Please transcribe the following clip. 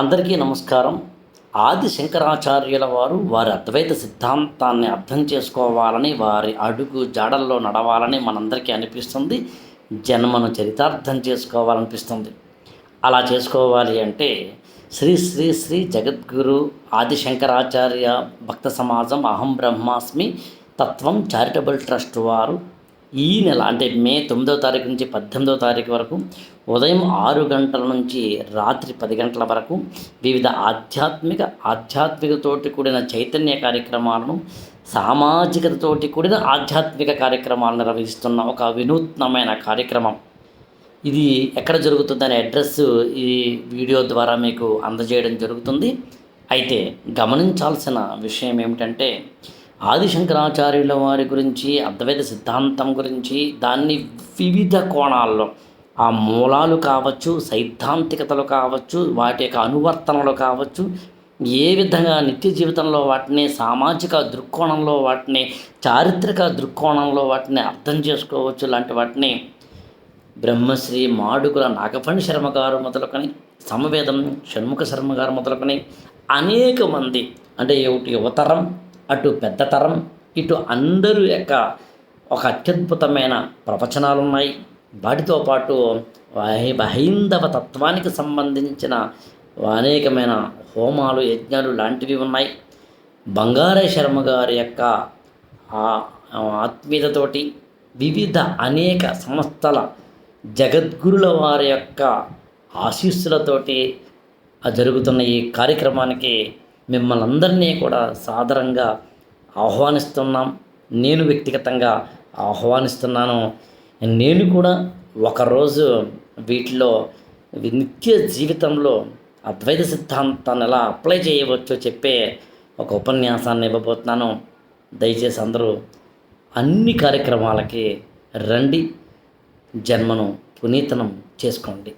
అందరికీ నమస్కారం. ఆది శంకరాచార్యుల వారు వారి అద్వైత సిద్ధాంతాన్ని అర్థం చేసుకోవాలని వారి అడుగు జాడల్లో నడవాలని మనందరికీ అనిపిస్తుంది. జన్మను చరితార్థం చేసుకోవాలనిపిస్తుంది. అలా చేసుకోవాలి అంటే శ్రీ శ్రీ శ్రీ జగద్గురు ఆది శంకరాచార్య భక్త సమాజం అహం బ్రహ్మాస్మి తత్వం చారిటబుల్ ట్రస్ట్ వారు ఈ నెల అంటే మే తొమ్మిదవ తారీఖు నుంచి పద్దెనిమిదవ తారీఖు వరకు ఉదయం ఆరు గంటల నుంచి రాత్రి పది గంటల వరకు వివిధ ఆధ్యాత్మిక ఆధ్యాత్మికతోటి కూడిన చైతన్య కార్యక్రమాలను సామాజికతతోటి కూడిన ఆధ్యాత్మిక కార్యక్రమాలు నిర్వహిస్తున్న ఒక వినూత్నమైన కార్యక్రమం. ఇది ఎక్కడ జరుగుతుందనే అడ్రస్ ఈ వీడియో ద్వారా మీకు అందజేయడం జరుగుతుంది. అయితే గమనించాల్సిన విషయం ఏమిటంటే ఆదిశంకరాచార్యుల వారి గురించి అద్వైత సిద్ధాంతం గురించి దాన్ని వివిధ కోణాల్లో ఆ మూలాలు కావచ్చు సైద్ధాంతికతలు కావచ్చు వాటి యొక్క అనువర్తనలు కావచ్చు ఏ విధంగా నిత్య జీవితంలో వాటిని సామాజిక దృక్కోణంలో వాటిని చారిత్రక దృక్కోణంలో వాటిని అర్థం చేసుకోవచ్చు లాంటి వాటిని బ్రహ్మశ్రీ మాడుగుల నాగఫణి శర్మ గారు మొదలుకొని సమవేదం షణ్ముఖ శర్మ గారు మొదలుకొని అనేక మంది అంటే యువతరం అటు పెద్ద తరం ఇటు అందరూ యొక్క ఒక అత్యద్భుతమైన ప్రవచనాలు ఉన్నాయి వాటితో పాటు హైందవ తత్వానికి సంబంధించిన అనేకమైన హోమాలు యజ్ఞాలు లాంటివి ఉన్నాయి. బంగారే శర్మ గారి యొక్క ఆ- ఆత్మీయతతోటి వివిధ అనేక సంస్థల జగద్గురుల వారి యొక్క ఆశీస్సులతోటి జరుగుతున్న ఈ కార్యక్రమానికి మిమ్మల్ని అందరినీ కూడా సాదరంగా ఆహ్వానిస్తున్నాం. నేను వ్యక్తిగతంగా ఆహ్వానిస్తున్నాను. నేను కూడా ఒకరోజు వీటిలో నిత్య జీవితంలో అద్వైత సిద్ధాంతాన్ని ఎలా అప్లై చేయవచ్చో చెప్పే ఒక ఉపన్యాసాన్ని ఇవ్వబోతున్నాను. దయచేసి అందరూ అన్ని కార్యక్రమాలకి రండి. జన్మను పునీతనం చేసుకోండి.